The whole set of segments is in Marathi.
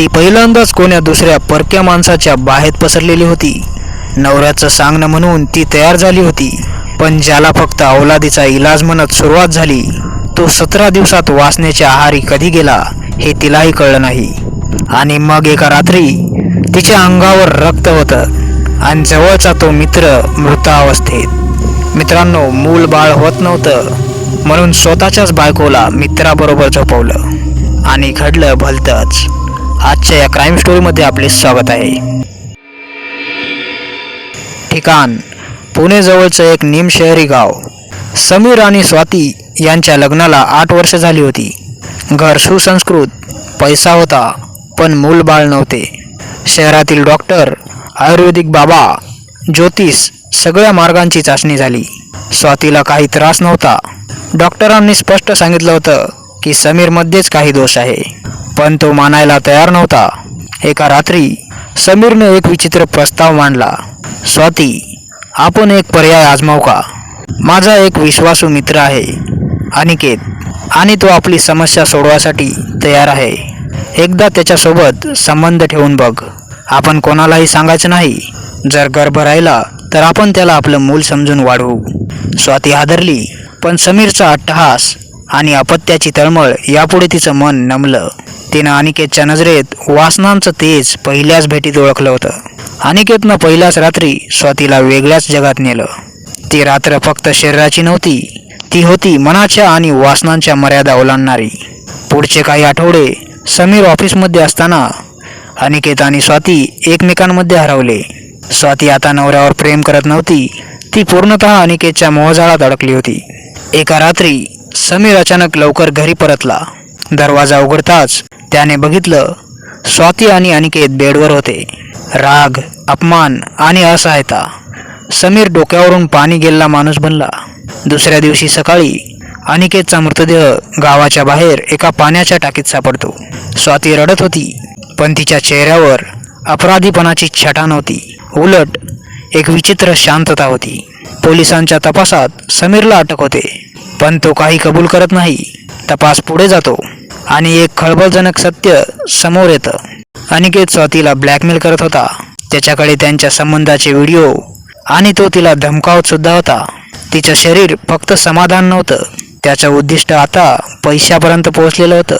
ती पहिल्यांदाच कोण्या दुसऱ्या परक्या माणसाच्या बाहेर पसरलेली होती. नवऱ्याचं सांगणं म्हणून ती तयार झाली होती. पण ज्याला फक्त अवलादीचा इलाज म्हणत सुरुवात झाली तो सतरा दिवसात वासनेच्या आहारी कधी गेला हे तिलाही कळलं नाही. आणि मग एका रात्री तिच्या अंगावर रक्त होतं आणि जवळचा तो मित्र मृतावस्थेत. मित्रांनो मूल बाळ होत नव्हतं म्हणून स्वतःच्याच बायकोला मित्राबरोबर झोपवलं. आणि घडलं भलतंच. आजच्या या क्राईम स्टोरीमध्ये आपले स्वागत आहे. ठिकाण पुणे जवळचं एक निमशहरी गाव. समीर आणि स्वाती यांच्या लग्नाला आठ वर्ष झाली होती. घर सुसंस्कृत पैसा होता पण मूल बाळ नव्हते. शहरातील डॉक्टर आयुर्वेदिक बाबा ज्योतिष सगळ्या मार्गांची चाचणी झाली. स्वातीला काही त्रास नव्हता. डॉक्टरांनी स्पष्ट सांगितलं होतं की समीरमध्येच काही दोष आहे. पण तो मानायला तयार नव्हता. एका रात्री समीरने एक विचित्र प्रस्ताव मांडला. स्वाती आपण एक पर्याय आजमाव का? माझा एक विश्वासू मित्र आहे अनिकेत. आणि तो आपली समस्या सोडवासाठी तयार आहे. एकदा त्याच्यासोबत संबंध ठेवून बघ. आपण कोणालाही सांगायचं नाही. जर गर्भ राहिला तर आपण त्याला आपलं मूल समजून वाढवू. स्वाती हादरली पण समीरचा अट्टहास आणि अपत्याची तळमळ यापुढे तिचं मन नमलं. तिनं अनिकेतच्या नजरेत वासनांचं तेज पहिल्याच भेटीत ओळखलं होतं. अनिकेतनं पहिल्याच रात्री स्वातीला वेगळ्याच जगात नेलं. ती रात्र फक्त शरीराची नव्हती ती होती मनाच्या आणि वासनांच्या मर्यादा ओलांडणारी. पुढचे काही आठवडे समीर ऑफिसमध्ये असताना अनिकेत आणि स्वाती एकमेकांमध्ये हरवले. स्वाती आता नवऱ्यावर प्रेम करत नव्हती ती पूर्णतः अनिकेतच्या मोहजाळात अडकली होती. एका रात्री समीर अचानक लवकर घरी परतला. दरवाजा उघडताच त्याने बघितलं स्वाती आणि अनिकेत बेडवर होते. राग अपमान आणि असहायता. समीर डोक्यावरून पाणी गेलेला माणूस बनला. दुसऱ्या दिवशी सकाळी अनिकेतचा मृतदेह गावाच्या बाहेर एका पाण्याच्या टाकीत सापडतो. स्वाती रडत होती पण तिच्या चेहऱ्यावर अपराधीपणाची छटा नव्हती. उलट एक विचित्र शांतता होती. पोलिसांच्या तपासात समीरला अटक होते पण तो काही कबूल करत नाही. तपास पुढे जातो. आणि एक खळबळजनक सत्य समोर येतं. अनिकेत स्वातीला ब्लॅकमेल करत होता. त्याच्याकडे त्यांच्या संबंधाचे व्हिडिओ आणि तो तिला धमकावत सुद्धा होता. तिचं शरीर फक्त समाधान नव्हतं. त्याचं उद्दिष्ट आता पैशापर्यंत पोहोचलेलं होतं.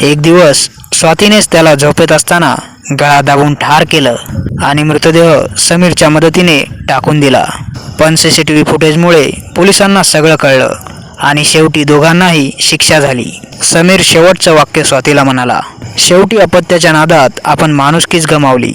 एक दिवस स्वातीनेच त्याला झोपेत असताना गळा दाबून ठार केलं आणि मृतदेह समीरच्या मदतीने टाकून दिला. पण सी सी टी व्ही फुटेजमुळे पोलिसांना सगळं कळलं आणि शेवटी दोघांनाही शिक्षा झाली. समीर शेवटचं वाक्य स्वातीला म्हणाला शेवटी अपत्याच्या नादात आपण माणुसकीच गमावली.